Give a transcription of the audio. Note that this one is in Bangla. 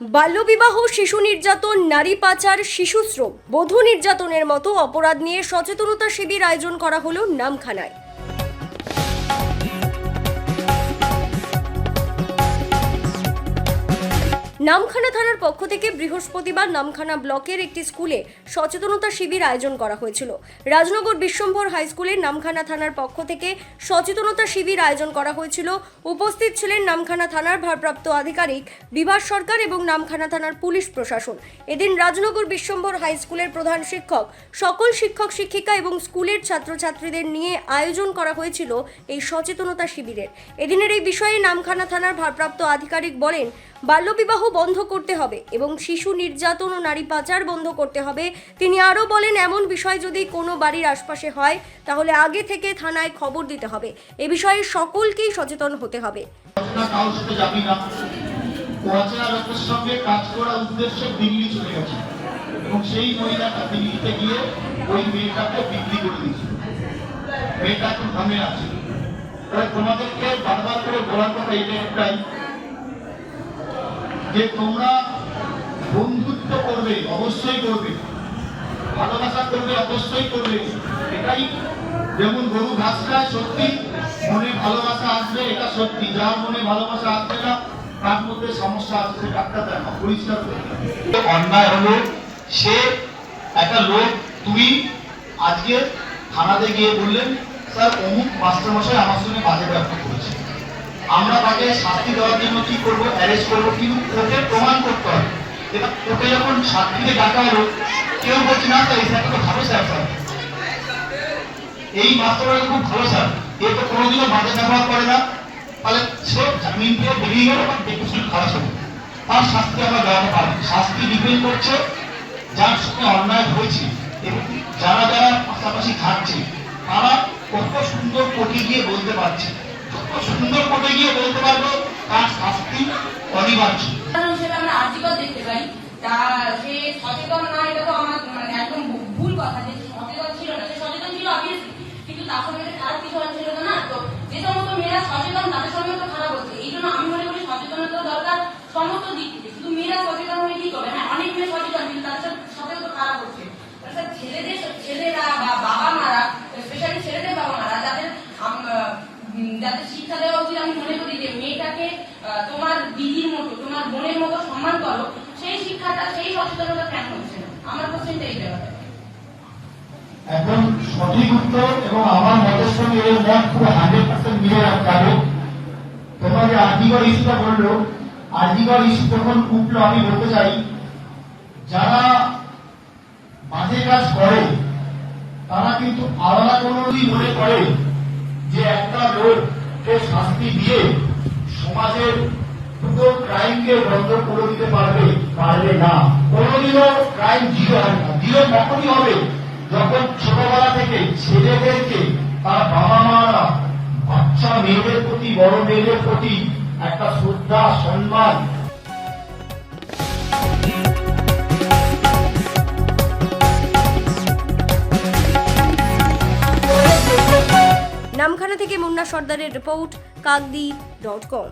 বাল্যবিবাহ, শিশু নির্যাতন, নারী পাচার শিশুশ্রম বধূ নির্যাতনের মতো অপরাধ নিয়ে সচেতনতা শিবির আয়োজন করা হলো নামখানায়। নামখানা থানার পক্ষ থেকে বৃহস্পতিবার নামখানা ব্লকের একটি স্কুলে সচেতনতা শিবির আয়োজন করা হয়েছিল। রাজনগর বিশ্বম্ভর হাই স্কুলের নামখানা থানার পক্ষ থেকে সচেতনতা শিবির আয়োজন করা হয়েছিল। উপস্থিত ছিলেন নামখানা থানার ভারপ্রাপ্ত আধিকারিক বিভাস সরকার এবং নামখানা থানার পুলিশ প্রশাসন। এদিন রাজনগর বিশ্বম্ভর হাই স্কুলের প্রধান শিক্ষক, সকল শিক্ষক, শিক্ষিকা এবং স্কুলের ছাত্রছাত্রীদের নিয়ে আয়োজন করা হয়েছিল এই সচেতনতা শিবিরের। এদিনের এই বিষয়ে নামখানা থানার ভারপ্রাপ্ত আধিকারিক বলেন বাল্যবিবাহ বন্ধ করতে হবে এবং শিশু নির্যাতন ও নারী পাচার বন্ধ করতে হবে। তিনি আরও বলেন, এমন বিষয় যদি কোনো বাড়ির আশপাশে হয়, তাহলে আগে থেকে থানায় খবর দিতে হবে। এ বিষয়ে সকলকেই সচেতন হতে হবে। অচেনা লোকের সঙ্গে কাজ করার উদ্দেশ্যে দিল্লি চলে গেছে এবং সেই মহিলাটা দিল্লিতে গিয়ে ওই মেয়েটাকে বিক্রি করে মেয়েটা এখন আছে। তোমাদেরকে বারবার করে বলার কথা এটা একটাই যে তোমরা বন্ধুত্ব করবে, অবশ্যই করবে। ভালোবাসা করবে, অবশ্যই করবে। এটাই যেমন গরু ঘাস খায়, সত্যি মনে ভালোবাসা আসবে, এটা সত্যি। যার মনে ভালোবাসা আসবে না, তার মধ্যে সমস্যা সে ডাক্তার দেখা পরিষ্কার অন্যায় হলো, সে একটা লোক তুমি আজকে থানাতে গিয়ে বললেন, স্যার, অমুক মাস্টারমশাই আমার সঙ্গে বাজে ব্যবহার করেছে। আমরা তাকে শাস্তি দেওয়ার জন্য কি করব অ্যারেস্ট করব, কিন্তু ওকে প্রমাণ করতে হবে। এবার ওকে যখন সাক্ষীকে ডাকা হলো, কেউ বলছে, না স্যার, এই স্যারটা তো ভালো স্যার স্যার। এই মাস্টারটা খুব ভালো স্যার। এ তো কোনোদিনও বাজে ব্যবহার করে না। তাহলে সে জামিন দিয়ে বেরিয়ে গেল বা শুনে খারাপ হবে তার শাস্তি আমরা দেওয়াতে পারি শাস্তি ডিপেন্ড করছে, যার সঙ্গে অন্যায় হয়েছে এবং যারা যারা পাশাপাশি থাকছে, তারা কত সুন্দর কোর্টে গিয়ে বলতে পারছে। সুন্দর কোর্টে গিয়ে বলতে পারব তার শাস্তি অনিবার্য। মানে ভুল কথা যে সচেতন ছিল না। সে সচেতন ছিল অবভিয়াসলি কিন্তু তার সঙ্গে খারাপ কিছু ছিল না। তো যে সমস্ত মেয়েরা সচেতন, তাদের সঙ্গে তো খারাপ হচ্ছে। এই জন্য আমি মনে করি সচেতনতা দরকার সমস্ত দিক থেকে। শুধু মেয়েরা সচেতন হয়ে কি করবে? হ্যাঁ অনেক মেয়ে সচেতন, কিন্তু তাদের সাথে সাথেও তো খারাপ হচ্ছে তাছাড়া ছেলেদের ছেলেরা বা বাবা মারা স্পেশালি ছেলেদের বাবা মারা যাদের আম- উম, যাদের শিক্ষা দেওয়া উচিত আমি মনে করি যে মেয়েটাকে আহ, তোমার দিদির মতো, তোমার বোনের মতো সম্মান করো সেই শিক্ষাটা, সেই সচেতনতা কেন হচ্ছে আমার কোশ্চেনটা এই এখন সঠিক উত্তর এবং আমার মতের সঙ্গে এর মত পুরো হান্ড্রেড পার্সেন্ট মিলে যাবে তোমরা যে আর্জিকর ইস্যুটা বলল। আর্জিকর ইস্যু যখন উঠল, আমি বলতে চাই, যারা বাজে কাজ করে, তারা কিন্তু আলাদা কোনো মনে করে যে একটা লোককে শাস্তি দিয়ে সমাজের দুটো ক্রাইমকে বন্ধ করে দিতে পারবে? পারবে না। কোনোদিনও ক্রাইম জিরো হয় না। জিরো তখনই হবে যখন ছোটবেলা থেকে ছেলেদেরকে তার বাবা মারা বাচ্চা মেয়েদের প্রতি বড় মেয়েদের প্রতি একটা শ্রদ্ধা, সম্মান অনন্যা সর্দারের রিপোর্ট কাকদি ডট কম